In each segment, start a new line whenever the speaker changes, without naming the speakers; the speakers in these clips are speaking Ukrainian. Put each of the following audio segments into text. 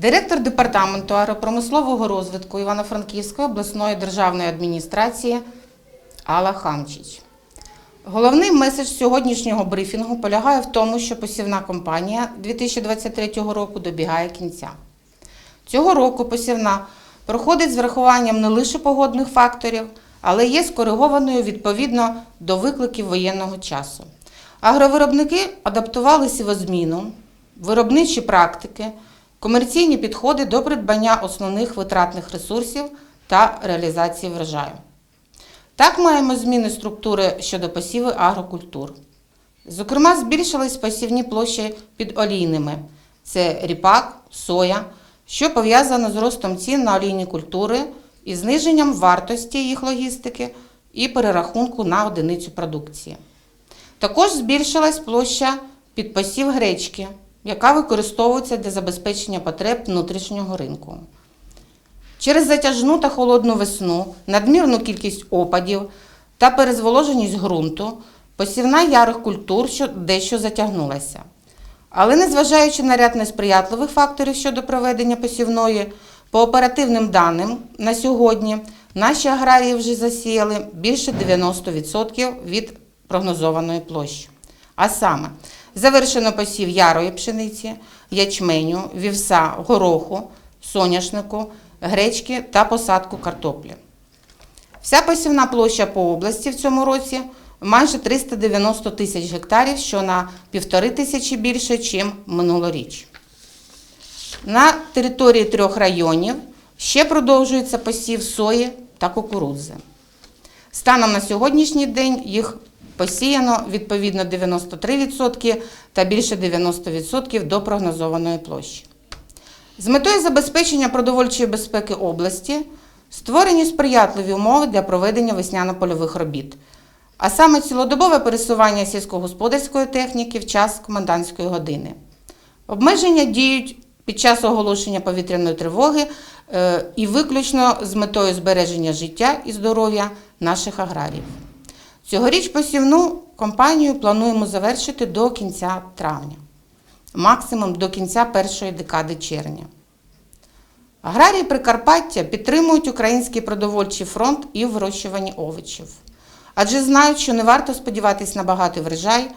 Директор департаменту агропромислового розвитку Івано-Франківської обласної державної адміністрації Алла Хамчич. Головний меседж сьогоднішнього брифінгу полягає в тому, що посівна кампанія 2023 року добігає кінця. Цього року посівна проходить з врахуванням не лише погодних факторів, але є скоригованою відповідно до викликів воєнного часу. Агровиробники адаптували сівозміну, виробничі практики, комерційні підходи до придбання основних витратних ресурсів та реалізації врожаю. Так маємо зміни структури щодо посіви агрокультур. Зокрема, збільшились посівні площі під олійними це ріпак, соя, що пов'язано з ростом цін на олійні культури і зниженням вартості їх логістики і перерахунку на одиницю продукції. Також збільшилась площа під посів гречки, яка використовується для забезпечення потреб внутрішнього ринку. Через затяжну та холодну весну, надмірну кількість опадів та перезволоженість ґрунту, посівна ярих культур дещо затягнулася. Але незважаючи на ряд несприятливих факторів щодо проведення посівної, по оперативним даним на сьогодні наші аграрії вже засіяли більше 90% від прогнозованої площі. А саме, завершено посів ярої пшениці, ячменю, вівса, гороху, соняшнику, гречки та посадку картоплі. Вся посівна площа по області в цьому році майже 390 тисяч гектарів, що на півтори тисячі більше, ніж минулоріч. На території трьох районів ще продовжується посів сої та кукурудзи. Станом на сьогоднішній день їх посіяно відповідно 93% та більше 90% до прогнозованої площі. З метою забезпечення продовольчої безпеки області створені сприятливі умови для проведення весняно-польових робіт, а саме цілодобове пересування сільськогосподарської техніки в час комендантської години. Обмеження діють під час оголошення повітряної тривоги е, і виключно з метою збереження життя і здоров'я наших аграріїв. Цьогоріч посівну кампанію плануємо завершити до кінця травня, максимум до кінця першої декади червня. Аграрії Прикарпаття підтримують Український продовольчий фронт і в вирощуванні овочів, адже знають, що не варто сподіватись на багатий врожай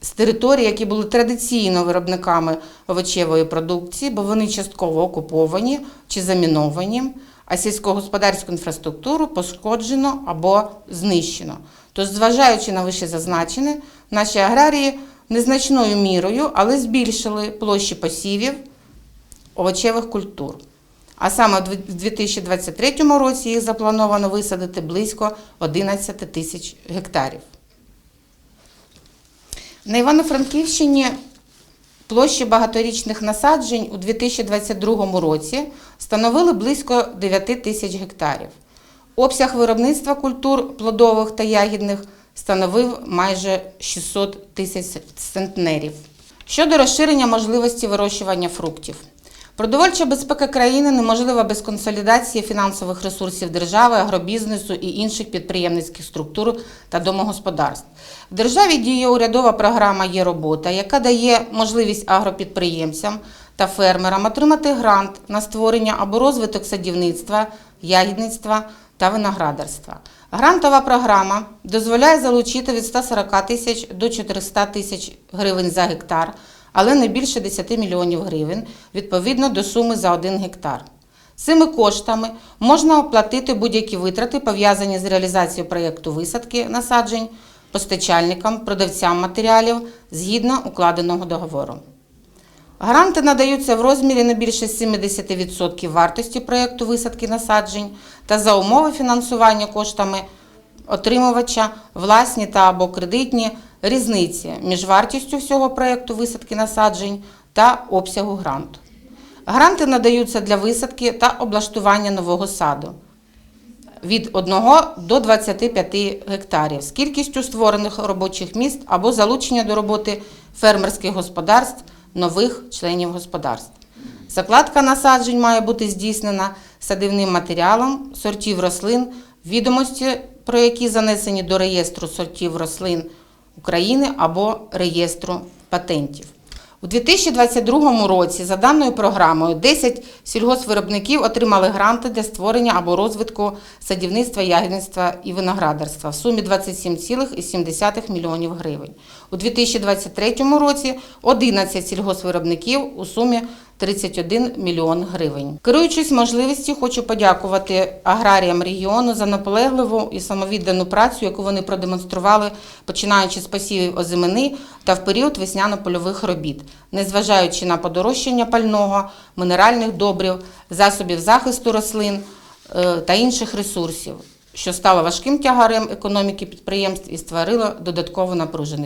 з територій, які були традиційно виробниками овочевої продукції, бо вони частково окуповані чи заміновані, а сільськогосподарську інфраструктуру пошкоджено або знищено. Тож, зважаючи на вище зазначене, наші аграрії незначною мірою, але збільшили площі посівів овочевих культур. А саме в 2023 році їх заплановано висадити близько 11 тисяч гектарів. На Івано-Франківщині площі багаторічних насаджень у 2022 році становили близько 9 тисяч гектарів. Обсяг виробництва культур плодових та ягідних становив майже 600 тисяч центнерів. Щодо розширення можливості вирощування фруктів. Продовольча безпека країни неможлива без консолідації фінансових ресурсів держави, агробізнесу і інших підприємницьких структур та домогосподарств. В державі діє урядова програма Є робота, яка дає можливість агропідприємцям та фермерам отримати грант на створення або розвиток садівництва, ягідництва та виноградарства. Грантова програма дозволяє залучити від 140 тисяч до 400 тисяч гривень за гектар але не більше 10 мільйонів гривень відповідно до суми за 1 гектар. Цими коштами можна оплатити будь-які витрати, пов'язані з реалізацією проєкту висадки насаджень, постачальникам, продавцям матеріалів згідно укладеного договору. Гранти надаються в розмірі не більше 70% вартості проєкту висадки насаджень та за умови фінансування коштами отримувача власні та або кредитні різниці між вартістю всього проєкту висадки насаджень та обсягу гранту. Гранти надаються для висадки та облаштування нового саду від 1 до 25 гектарів з кількістю створених робочих місць або залучення до роботи фермерських господарств нових членів господарств. Закладка насаджень має бути здійснена садивним матеріалом сортів рослин, відомості про які занесені до реєстру сортів рослин України або реєстру патентів. У 2022 році за даною програмою 10 сільгоспвиробників отримали гранти для створення або розвитку садівництва, ягідництва і виноградарства в сумі 27,7 мільйонів гривень. У 2023 році 11 сільгоспвиробників у сумі 31 мільйон гривень. Керуючись можливістю, хочу подякувати аграріям регіону за наполегливу і самовіддану працю, яку вони продемонстрували, починаючи з посівів озимини та в період весняно-польових робіт, незважаючи на подорожчання пального, мінеральних добрив, засобів захисту рослин е, та інших ресурсів, що стало важким тягарем економіки підприємств і створило додаткову напруженість.